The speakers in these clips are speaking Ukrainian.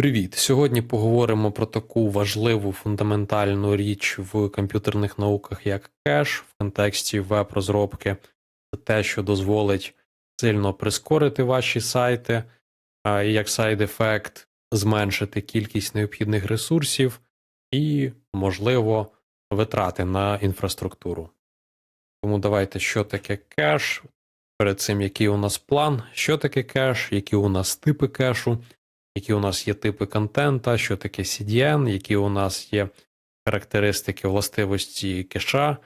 Привіт! Сьогодні поговоримо про таку важливу фундаментальну річ в комп'ютерних науках, як кеш в контексті веб-розробки. Це те, що дозволить сильно прискорити ваші сайти, і як сайд-ефект зменшити кількість необхідних ресурсів і, можливо, витрати на інфраструктуру. Тому давайте, що таке кеш. Перед цим, який у нас план, що таке кеш, які у нас типи кешу які у нас є типи контента, що таке CDN, які у нас є характеристики властивості кеша,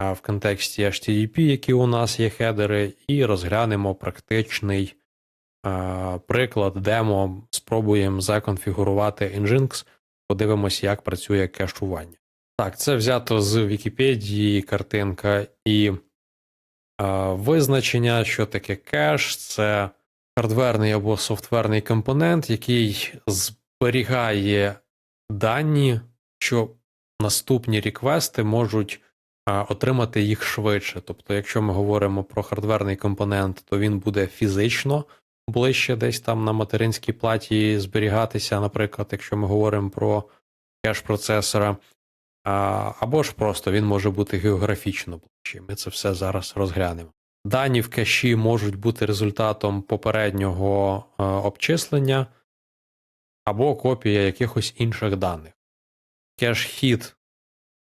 в контексті HTTP, які у нас є хедери, і розглянемо практичний приклад, демо, спробуємо законфігурувати Nginx, подивимося, як працює кешування. Так, це взято з Вікіпедії, картинка і а, визначення, що таке кеш, це хардверний або софтверний компонент, який зберігає дані, що наступні реквести можуть отримати їх швидше. Тобто, якщо ми говоримо про хардверний компонент, то він буде фізично ближче десь там на материнській платі зберігатися, наприклад, якщо ми говоримо про кеш процесора. Або ж просто він може бути географічно ближче. Ми це все зараз розглянемо. Дані в кеші можуть бути результатом попереднього е, обчислення або копія якихось інших даних. Кеш-хід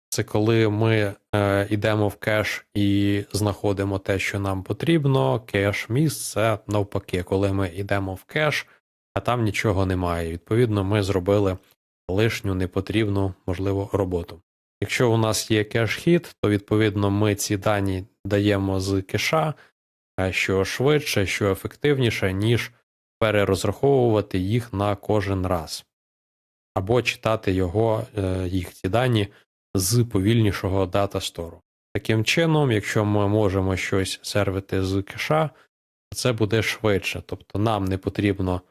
це коли ми е, йдемо в кеш і знаходимо те, що нам потрібно. Кеш-міст це навпаки, коли ми йдемо в кеш, а там нічого немає. Відповідно, ми зробили лишню непотрібну, можливо, роботу. Якщо у нас є кеш-хід, то відповідно ми ці дані даємо з кеша, що швидше, що ефективніше, ніж перерозраховувати їх на кожен раз, або читати його, е, їх ці дані з повільнішого датастору. Таким чином, якщо ми можемо щось сервити з кеша, це буде швидше. Тобто нам не потрібно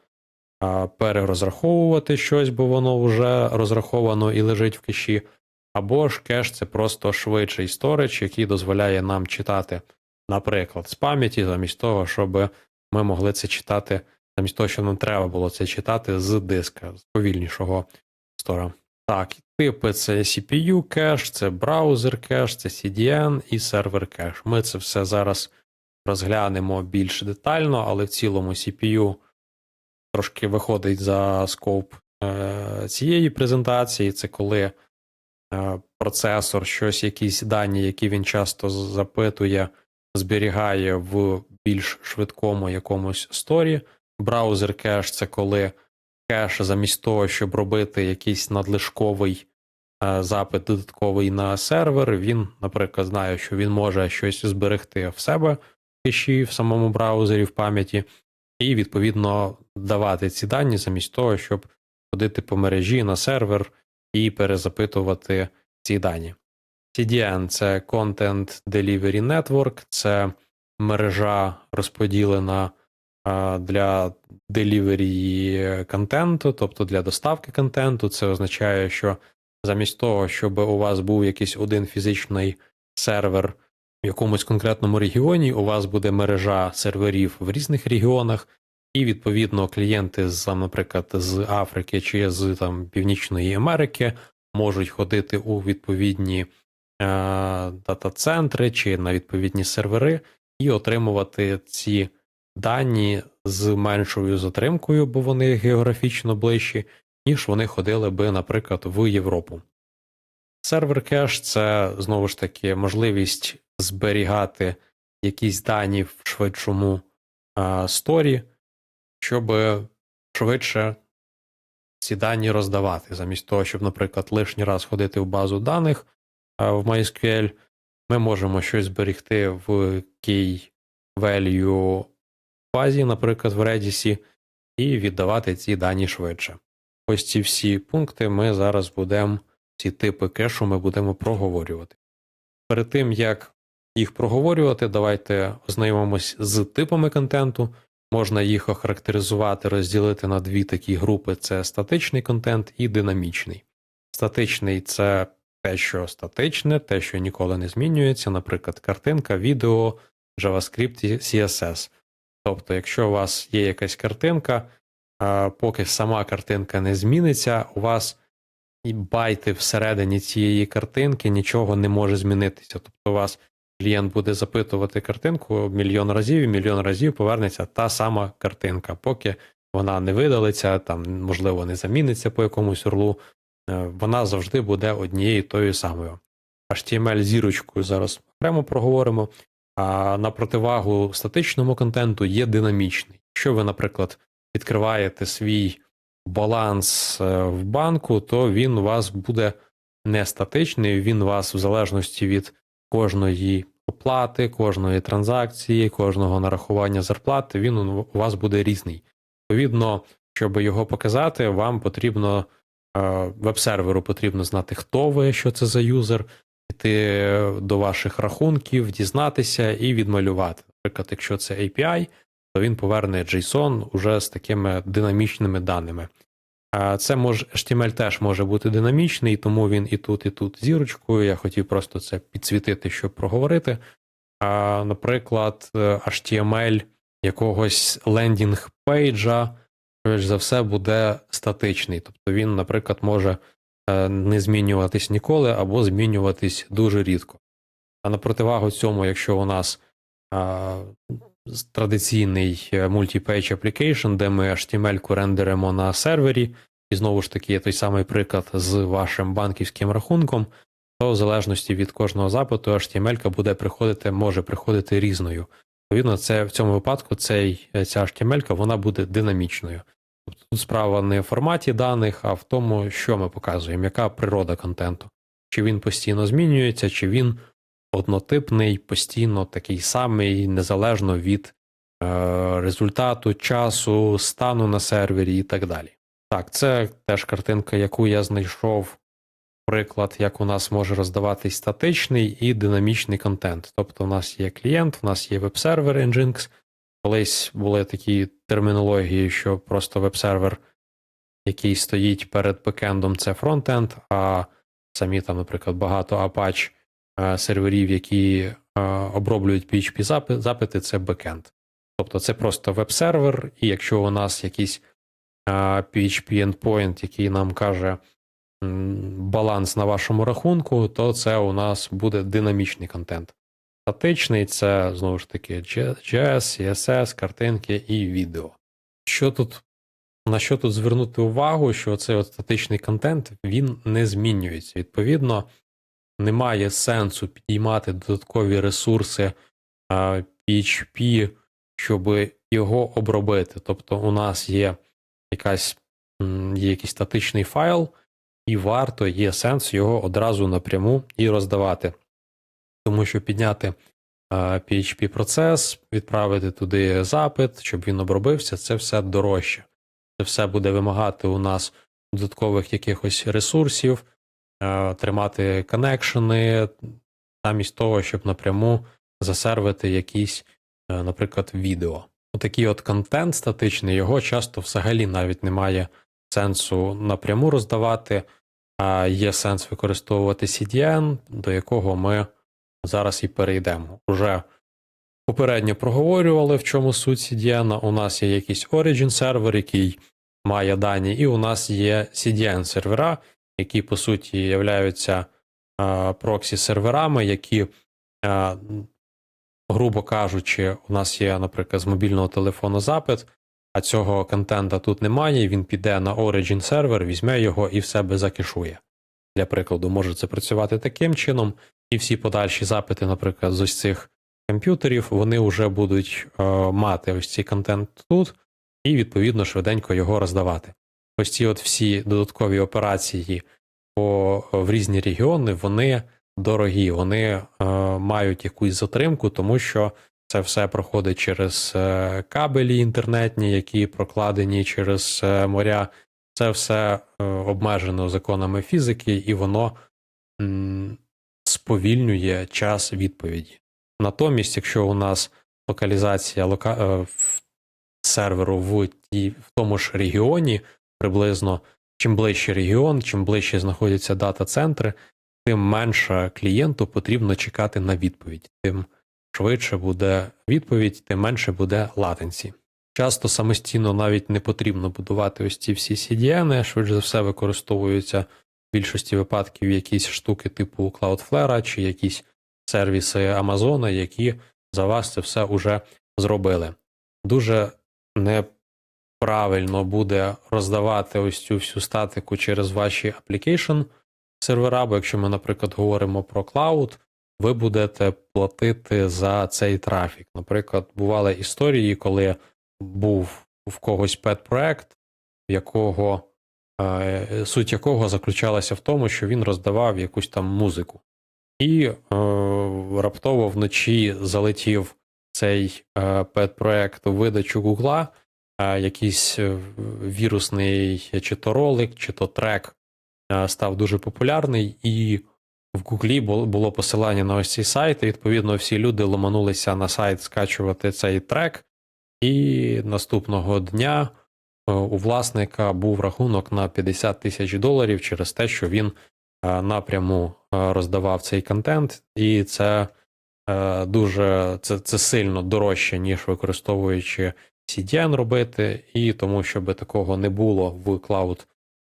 перерозраховувати щось, бо воно вже розраховано і лежить в кеші. Або ж кеш це просто швидший сторич, який дозволяє нам читати, наприклад, з пам'яті, замість того, щоб ми могли це читати, замість того, що нам треба було це читати з диска, з повільнішого стора. Так, типи це CPU кеш, це браузер кеш, це CDN і сервер кеш. Ми це все зараз розглянемо більш детально, але в цілому CPU трошки виходить за скоп е, цієї презентації. Це коли. Е, процесор, щось, якісь дані, які він часто запитує, зберігає в більш швидкому якомусь сторі. Браузер кеш це коли кеш, замість того, щоб робити якийсь надлишковий е, запит додатковий на сервер, він, наприклад, знає, що він може щось зберегти в себе в кеші в самому браузері в пам'яті, і, відповідно, давати ці дані замість того, щоб ходити по мережі на сервер і перезапитувати ці дані. CDN це Content Delivery Network, це мережа розподілена для delivery контенту, тобто для доставки контенту. Це означає, що замість того, щоб у вас був якийсь один фізичний сервер в якомусь конкретному регіоні, у вас буде мережа серверів в різних регіонах, і відповідно клієнти з, наприклад, з Африки чи з там Північної Америки можуть ходити у відповідні е, дата-центри чи на відповідні сервери і отримувати ці дані з меншою затримкою, бо вони географічно ближчі, ніж вони ходили би, наприклад, в Європу. Сервер кеш це знову ж таки можливість зберігати якісь дані в швидшому а, сторі щоб швидше ці дані роздавати, замість того, щоб, наприклад, лишній раз ходити в базу даних в MySQL, ми можемо щось зберегти в key value базі, наприклад, в Redis, і віддавати ці дані швидше. Ось ці всі пункти ми зараз будемо, ці типи кешу ми будемо проговорювати. Перед тим, як їх проговорювати, давайте ознайомимось з типами контенту. Можна їх охарактеризувати, розділити на дві такі групи: це статичний контент і динамічний. Статичний це те, що статичне, те, що ніколи не змінюється, наприклад, картинка, відео, JavaScript і CSS. Тобто, якщо у вас є якась картинка, поки сама картинка не зміниться, у вас і байти всередині цієї картинки нічого не може змінитися. Тобто у вас клієнт буде запитувати картинку мільйон разів, і мільйон разів повернеться та сама картинка, поки вона не видалиться, там, можливо, не заміниться по якомусь орлу, е, вона завжди буде однією тою самою. HTML зірочкою зараз окремо проговоримо. А на противагу статичному контенту є динамічний. Якщо ви, наприклад, відкриваєте свій баланс е, в банку, то він у вас буде не статичний, він у вас в залежності від кожної оплати, кожної транзакції, кожного нарахування зарплати, він у вас буде різний. Відповідно, щоб його показати, вам потрібно е, веб-серверу потрібно знати, хто ви, що це за юзер, йти до ваших рахунків, дізнатися і відмалювати. Наприклад, якщо це API, то він поверне JSON уже з такими динамічними даними. Це може HTML теж може бути динамічний, тому він і тут, і тут зірочкою. Я хотів просто це підсвітити, щоб проговорити. А, Наприклад, е, HTML якогось лендінг пейджа, швидше за все, буде статичний. Тобто він, наприклад, може е, не змінюватись ніколи або змінюватись дуже рідко. А на противагу цьому, якщо у нас а, традиційний е, multi-page application, де ми HTML-ку рендеримо на сервері, і знову ж таки є той самий приклад з вашим банківським рахунком, то в залежності від кожного запиту HTML буде приходити, може приходити різною. Відповідно, це в цьому випадку цей, ця HTML вона буде динамічною. Тобто тут справа не в форматі даних, а в тому, що ми показуємо, яка природа контенту. Чи він постійно змінюється, чи він однотипний, постійно такий самий, незалежно від е, результату, часу, стану на сервері і так далі. Так, це теж картинка, яку я знайшов. Приклад, як у нас може роздаватись статичний і динамічний контент. Тобто, у нас є клієнт, у нас є веб-сервер Nginx. Колись були такі термінології, що просто веб-сервер, який стоїть перед бекендом, це фронтенд, а самі там, наприклад, багато Apache серверів, які е, оброблюють PHP запити, це бекенд. Тобто це просто веб-сервер, і якщо у нас якийсь е, PHP endpoint, який нам каже баланс на вашому рахунку, то це у нас буде динамічний контент. Статичний це знову ж таки JS, CSS, картинки і відео. Що тут, на що тут звернути увагу, що цей статичний контент він не змінюється. Відповідно, немає сенсу підіймати додаткові ресурси PHP, щоб його обробити. Тобто, у нас є якась є якийсь статичний файл, і варто є сенс його одразу напряму і роздавати. Тому що підняти PHP процес, відправити туди запит, щоб він обробився, це все дорожче. Це все буде вимагати у нас додаткових якихось ресурсів, тримати коннекшени, замість того, щоб напряму засервити якісь, е, наприклад, відео. Отакий от контент статичний, його часто взагалі навіть немає сенсу напряму роздавати, а є сенс використовувати CDN, до якого ми зараз і перейдемо. Уже попередньо проговорювали, в чому суть CDN. У нас є якийсь Origin сервер, який має дані, і у нас є CDN сервера, які по суті являються проксі серверами, які, грубо кажучи, у нас є, наприклад, з мобільного телефону запит. А цього контента тут немає, він піде на Origin сервер, візьме його і в себе закешує. Для прикладу, може це працювати таким чином, і всі подальші запити, наприклад, з ось цих комп'ютерів, вони вже будуть е, мати ось цей контент тут, і відповідно швиденько його роздавати. Ось ці от всі додаткові операції по, в різні регіони, вони дорогі, вони е, мають якусь затримку, тому що це все проходить через е, кабелі інтернетні, які прокладені через е, моря. Це все е, обмежено законами фізики, і воно м, сповільнює час відповіді. Натомість, якщо у нас локалізація лока... е, серверу в, ті, в тому ж регіоні, приблизно чим ближче регіон, чим ближче знаходяться дата-центри, тим менше клієнту потрібно чекати на відповідь. Тим швидше буде відповідь, тим менше буде латенсі. Часто самостійно навіть не потрібно будувати ось ці всі CDN, швидше за все використовуються в більшості випадків якісь штуки типу Cloudflare чи якісь сервіси Amazon, які за вас це все вже зробили. Дуже неправильно буде роздавати ось цю всю статику через ваші application сервера, бо якщо ми, наприклад, говоримо про клауд, ви будете платити за цей трафік. Наприклад, бували історії, коли був в когось пет-проект, якого е, суть якого заключалася в тому, що він роздавав якусь там музику. І е, раптово вночі залетів цей е, пет-проект у видачу Гугла, якийсь е, вірусний чи то ролик, чи то трек став дуже популярний, і в Гуглі було, посилання на ось цей сайт. І відповідно всі люди ломанулися на сайт скачувати цей трек. І наступного дня е, у власника був рахунок на 50 тисяч доларів через те, що він е, напряму роздавав цей контент, і це дуже це, це сильно дорожче, ніж використовуючи CDN робити, і тому, щоб такого не було в клауд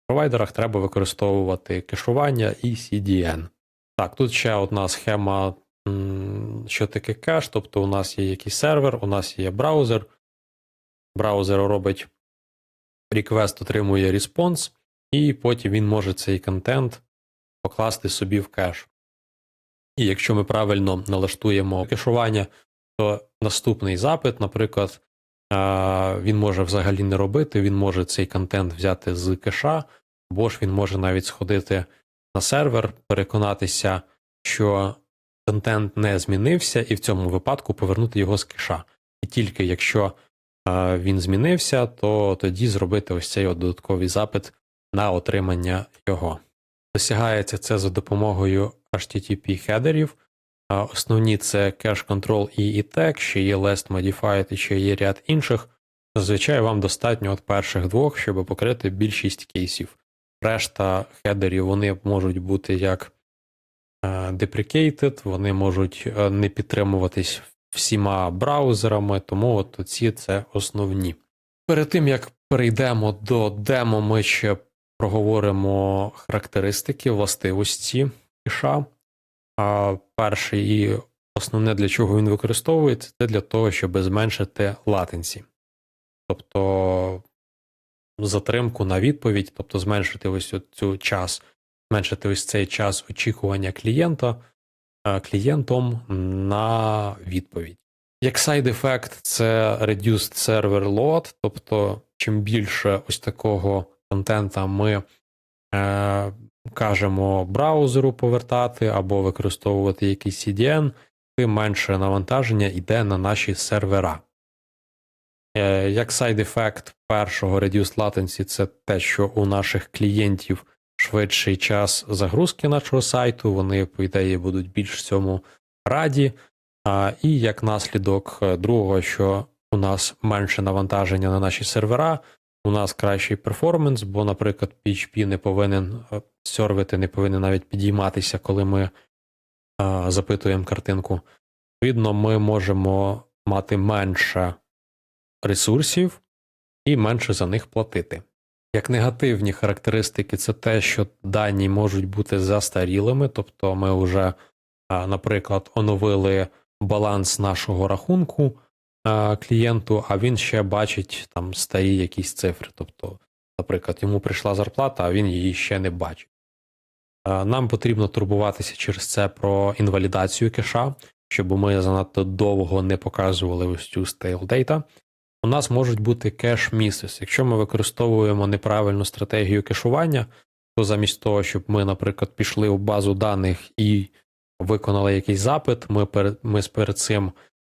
провайдерах, треба використовувати кешування і CDN. Так, тут ще одна схема що таке кеш, тобто у нас є якийсь сервер, у нас є браузер. Браузер робить request, отримує респонс, і потім він може цей контент покласти собі в кеш. І якщо ми правильно налаштуємо кешування, то наступний запит, наприклад, він може взагалі не робити, він може цей контент взяти з кеша, або ж він може навіть сходити на сервер, переконатися, що контент не змінився, і в цьому випадку повернути його з кеша. І тільки якщо він змінився, то тоді зробити ось цей додатковий запит на отримання його. Досягається це за допомогою HTTP хедерів. Основні це Cache Control і ETAG, ще є Last Modified і ще є ряд інших. Зазвичай вам достатньо от перших двох, щоб покрити більшість кейсів. Решта хедерів вони можуть бути як е, deprecated, вони можуть е, не підтримуватись всіма браузерами, тому от ці це основні. Перед тим як перейдемо до демо, ми ще проговоримо характеристики, властивості кеша. А перший і основне, для чого він використовується, це для того, щоб зменшити латенсі. Тобто затримку на відповідь, тобто зменшити ось цю час, зменшити ось цей час очікування клієнта е, клієнтом на відповідь. Як сайд ефект, це reduced server load, тобто чим більше ось такого контента ми е, кажемо браузеру повертати або використовувати якийсь CDN, тим менше навантаження йде на наші сервера. Е, Як сайд ефект першого Reduced Latency це те, що у наших клієнтів швидший час загрузки нашого сайту, вони, по ідеї, будуть більш цьому раді. А, І як наслідок е, другого, що у нас менше навантаження на наші сервера, у нас кращий перформанс, бо, наприклад, PHP не повинен е, сервити, не повинен навіть підійматися, коли ми а, запитуємо картинку. Відповідно, ми можемо мати менше ресурсів і менше за них платити. Як негативні характеристики, це те, що дані можуть бути застарілими, тобто ми вже, а, наприклад, оновили баланс нашого рахунку клієнту, а він ще бачить там старі якісь цифри. Тобто, наприклад, йому прийшла зарплата, а він її ще не бачить. Нам потрібно турбуватися через це про інвалідацію кеша, щоб ми занадто довго не показували ось цю data. У нас можуть бути кеш місис. Якщо ми використовуємо неправильну стратегію кешування, то замість того, щоб ми, наприклад, пішли в базу даних і виконали якийсь запит, ми перед, ми перед цим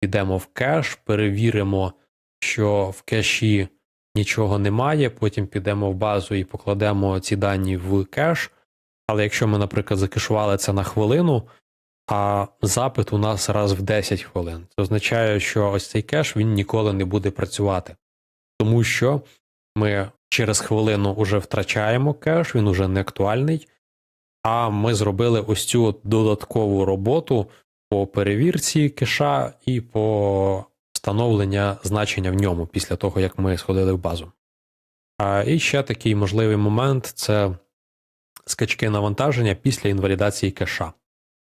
йдемо в кеш, перевіримо, що в кеші нічого немає, потім підемо в базу і покладемо ці дані в кеш. Але якщо ми, наприклад, закешували це на хвилину, а запит у нас раз в 10 хвилин. Це означає, що ось цей кеш він ніколи не буде працювати, тому що ми через хвилину вже втрачаємо кеш, він уже не актуальний. А ми зробили ось цю додаткову роботу по перевірці кеша і по встановлення значення в ньому після того, як ми сходили в базу. А, і ще такий можливий момент це скачки навантаження після інвалідації кеша.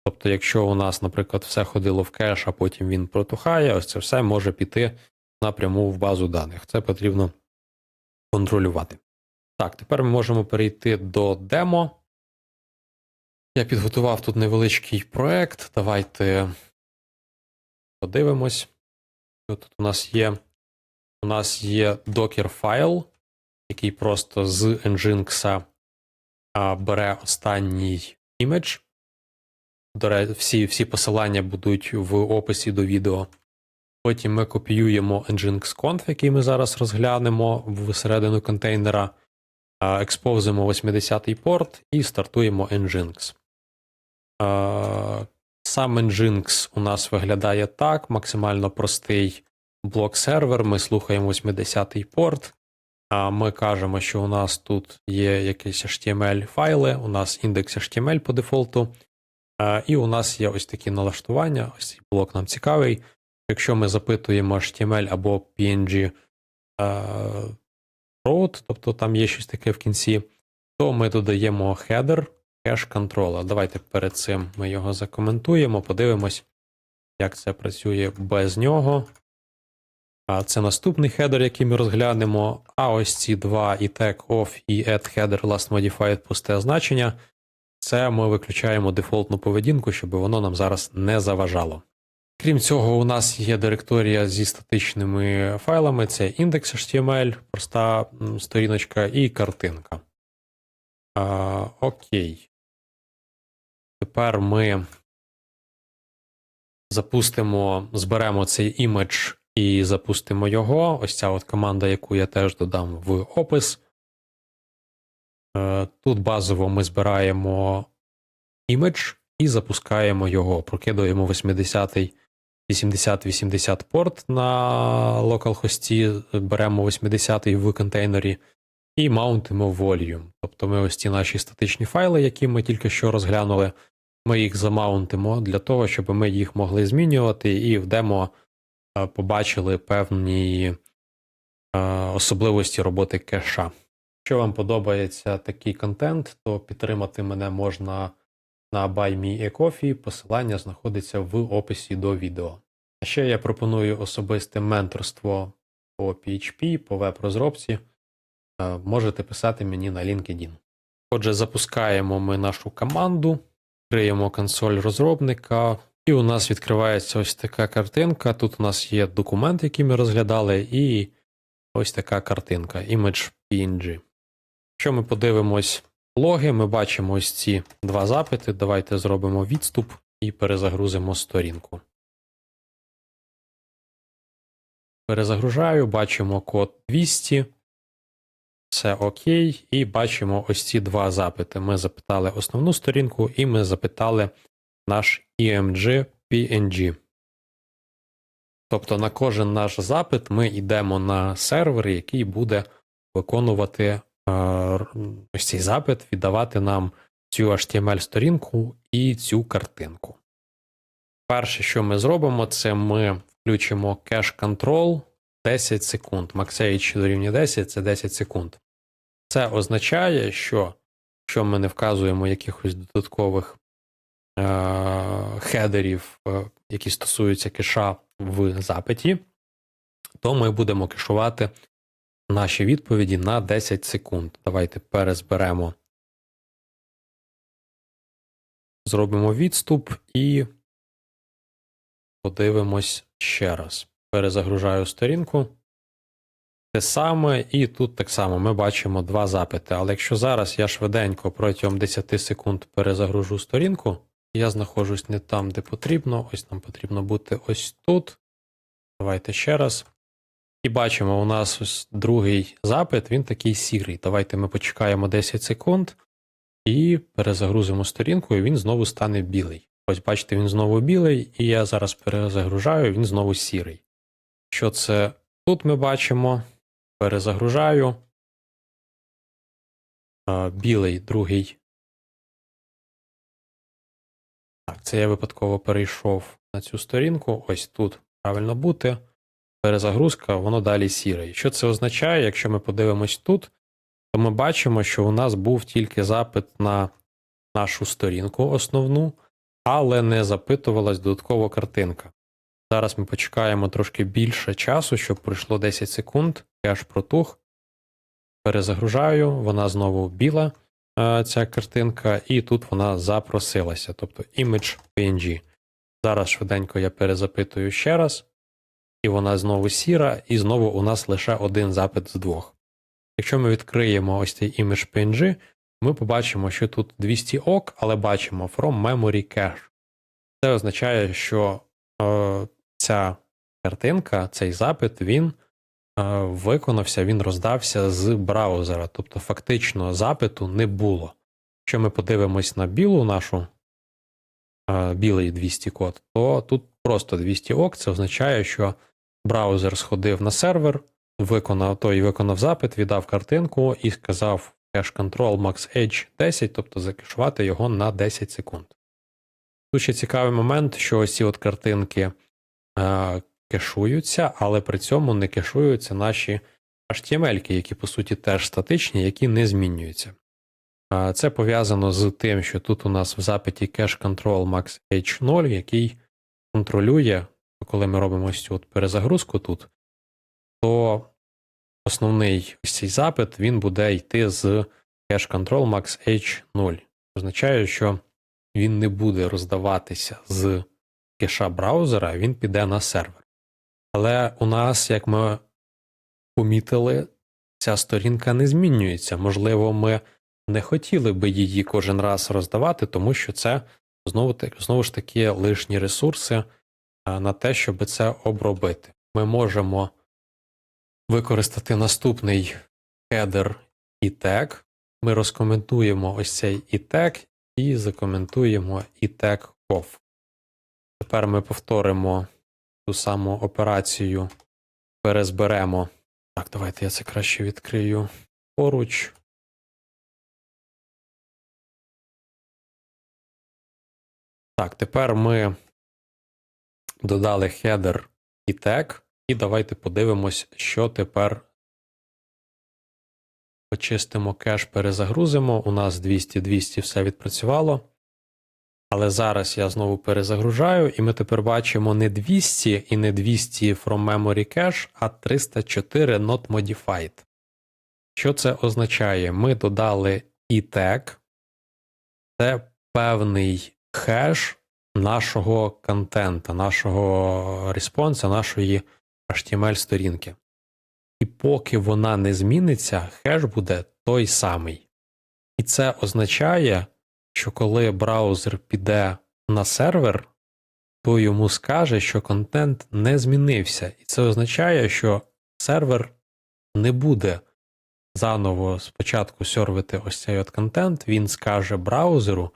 Тобто, якщо у нас, наприклад, все ходило в кеш, а потім він протухає, ось це все може піти напряму в базу даних. Це потрібно контролювати. Так, тепер ми можемо перейти до демо. Я підготував тут невеличкий проект. Давайте подивимось. Тут у нас є? У нас є docker файл, який просто з Nginx бере останній імідж. Всі, всі посилання будуть в описі до відео. Потім ми копіюємо Nginx.conf, який ми зараз розглянемо всередину контейнера, експозимо 80-й порт і стартуємо Nginx. А, Сам Nginx у нас виглядає так: максимально простий блок-сервер. Ми слухаємо 80-й порт. А ми кажемо, що у нас тут є якісь HTML-файли, у нас індекс HTML по дефолту. І у нас є ось такі налаштування. Ось цей блок нам цікавий. Якщо ми запитуємо HTML або PNG road, тобто там є щось таке в кінці, то ми додаємо header cache control. Давайте перед цим ми його закоментуємо, подивимось, як це працює без нього. А Це наступний хедер, який ми розглянемо. А ось ці два і tag off і add header last modified пусте значення. Це ми виключаємо дефолтну поведінку, щоб воно нам зараз не заважало. Крім цього, у нас є директорія зі статичними файлами: це index.html, проста сторіночка і картинка. А, окей. Тепер ми запустимо, зберемо цей імідж і запустимо його. Ось ця от команда, яку я теж додам в опис. Е, Тут базово ми збираємо імідж і запускаємо його. Прокидуємо 80-й 80-80 порт на локалхості, беремо 80-й в контейнері і маунтимо volume. Тобто ми ось ці наші статичні файли, які ми тільки що розглянули, ми їх замаунтимо для того, щоб ми їх могли змінювати і в демо побачили певні особливості роботи кеша. Якщо вам подобається такий контент, то підтримати мене можна на BuyMeACoffee, посилання знаходиться в описі до відео. А ще я пропоную особисте менторство по PHP, по веб-розробці. Можете писати мені на LinkedIn. Отже, запускаємо ми нашу команду, криємо консоль розробника, і у нас відкривається ось така картинка. Тут у нас є документ, який ми розглядали, і ось така картинка image PNG. Якщо ми подивимось логи, ми бачимо ось ці два запити. Давайте зробимо відступ і перезагрузимо сторінку. Перезагружаю, бачимо код 200. Все окей. І бачимо ось ці два запити. Ми запитали основну сторінку, і ми запитали наш EMG PNG. Тобто на кожен наш запит ми йдемо на сервер, який буде виконувати е, ось цей запит, віддавати нам цю HTML-сторінку і цю картинку. Перше, що ми зробимо, це ми включимо control 10 секунд. MaxH дорівнює 10 це 10 секунд. Це означає, що якщо ми не вказуємо якихось додаткових е- хедерів, е- які стосуються кеша в запиті, то ми будемо кешувати наші відповіді на 10 секунд. Давайте перезберемо. Зробимо відступ і подивимось ще раз. Перезагружаю сторінку. Те саме, і тут так само ми бачимо два запити. Але якщо зараз я швиденько протягом 10 секунд перезагружу сторінку, я знаходжусь не там, де потрібно. Ось нам потрібно бути ось тут. Давайте ще раз. І бачимо, у нас ось другий запит, він такий сірий. Давайте ми почекаємо 10 секунд і перезагрузимо сторінку, і він знову стане білий. Ось бачите, він знову білий, і я зараз перезагружаю, він знову сірий. Що це тут ми бачимо? Перезагружаю. Білий другий. Так, це я випадково перейшов на цю сторінку. Ось тут правильно бути. перезагрузка, воно далі сіре. Що це означає? Якщо ми подивимось тут, то ми бачимо, що у нас був тільки запит на нашу сторінку основну, але не запитувалась додаткова картинка. Зараз ми почекаємо трошки більше часу, щоб пройшло 10 секунд, кеш протух. Перезагружаю, вона знову біла, е, ця картинка, і тут вона запросилася, тобто image PNG. Зараз швиденько я перезапитую ще раз, і вона знову сіра, і знову у нас лише один запит з двох. Якщо ми відкриємо ось цей image PNG, ми побачимо, що тут 200 ок, але бачимо from memory cache. Це означає, що е, ця картинка, цей запит, він е, виконався, він роздався з браузера. Тобто, фактично, запиту не було. Якщо ми подивимось на білу нашу е, білий 200 код, то тут просто 200 ок. Це означає, що браузер сходив на сервер, виконав той виконав запит, віддав картинку і сказав cache control max edge 10, тобто закешувати його на 10 секунд. Тут цікавий момент, що ось ці от картинки е, кешуються, але при цьому не кешуються наші HTML, які по суті теж статичні, які не змінюються. Е, це пов'язано з тим, що тут у нас в запиті cache control max h0, який контролює, коли ми робимо ось цю от перезагрузку тут, то основний ось цей запит він буде йти з cache control max h0. Означає, що він не буде роздаватися з кеша браузера, він піде на сервер. Але у нас, як ми помітили, ця сторінка не змінюється. Можливо, ми не хотіли би її кожен раз роздавати, тому що це знову, знову ж таки лишні ресурси на те, щоб це обробити. Ми можемо використати наступний header і тег. Ми розкоментуємо ось цей і тег і закоментуємо і тег off. Тепер ми повторимо ту саму операцію, перезберемо. Так, давайте я це краще відкрию поруч. Так, тепер ми додали header і тег, і давайте подивимось, що тепер почистимо кеш, перезагрузимо. У нас 200-200 все відпрацювало. Але зараз я знову перезагружаю, і ми тепер бачимо не 200 і не 200 from memory cache, а 304 not modified. Що це означає? Ми додали і тег, це певний хеш нашого контента, нашого респонса, нашої HTML-сторінки. І поки вона не зміниться, хеш буде той самий. І це означає, що коли браузер піде на сервер, то йому скаже, що контент не змінився. І це означає, що сервер не буде заново спочатку сервити ось цей от контент, він скаже браузеру,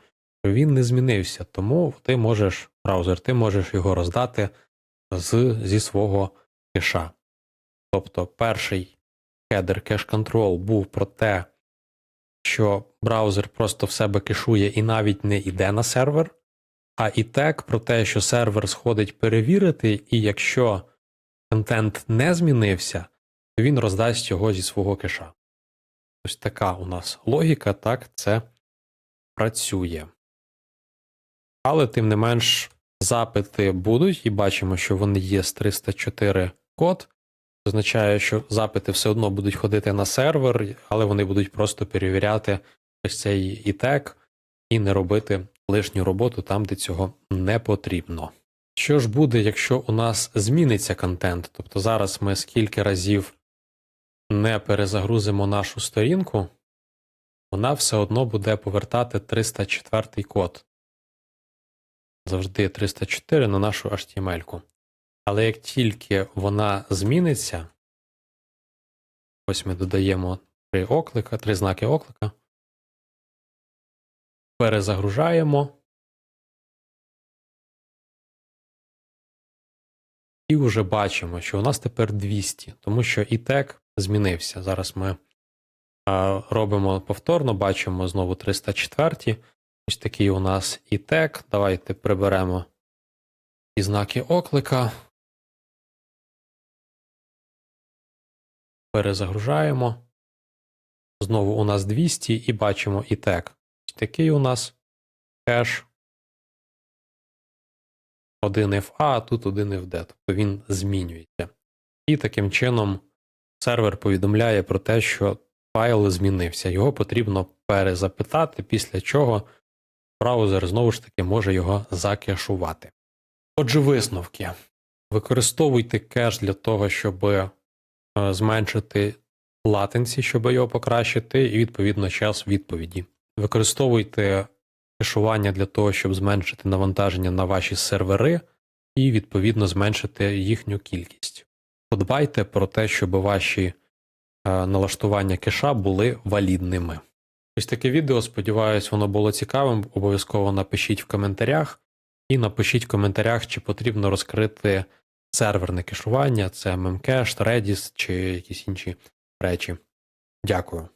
що він не змінився. Тому ти можеш, браузер, ти можеш його роздати з, зі свого кеша. Тобто перший хедер кеш control був про те, що браузер просто в себе кешує і навіть не йде на сервер, а і тег про те, що сервер сходить перевірити, і якщо контент не змінився, то він роздасть його зі свого кеша. Ось така у нас логіка, так це працює. Але тим не менш запити будуть, і бачимо, що вони є з 304 код. Означає, що запити все одно будуть ходити на сервер, але вони будуть просто перевіряти ось цей і-тег і не робити лишню роботу там, де цього не потрібно. Що ж буде, якщо у нас зміниться контент? Тобто зараз ми скільки разів не перезагрузимо нашу сторінку, вона все одно буде повертати 304 код. Завжди 304 на нашу HTML-ку. Але як тільки вона зміниться, ось ми додаємо три оклика, три знаки оклика, перезагружаємо. І вже бачимо, що у нас тепер 200, тому що і тег змінився. Зараз ми робимо повторно, бачимо знову 304. Ось такий у нас і тег. Давайте приберемо і знаки оклика. Перезагружаємо. Знову у нас 200 і бачимо і тег. Такий у нас кеш 1FA, а тут 1FD, тобто він змінюється. І таким чином сервер повідомляє про те, що файл змінився. Його потрібно перезапитати, після чого браузер знову ж таки може його закешувати. Отже, висновки. Використовуйте кеш для того, щоб зменшити латенсі, щоб його покращити, і відповідно час відповіді. Використовуйте кешування для того, щоб зменшити навантаження на ваші сервери і відповідно зменшити їхню кількість. Подбайте про те, щоб ваші е, налаштування кеша були валідними. Ось таке відео. Сподіваюсь, воно було цікавим. Обов'язково напишіть в коментарях і напишіть в коментарях, чи потрібно розкрити серверне кешування, це Memcached, Redis чи якісь інші речі. Дякую.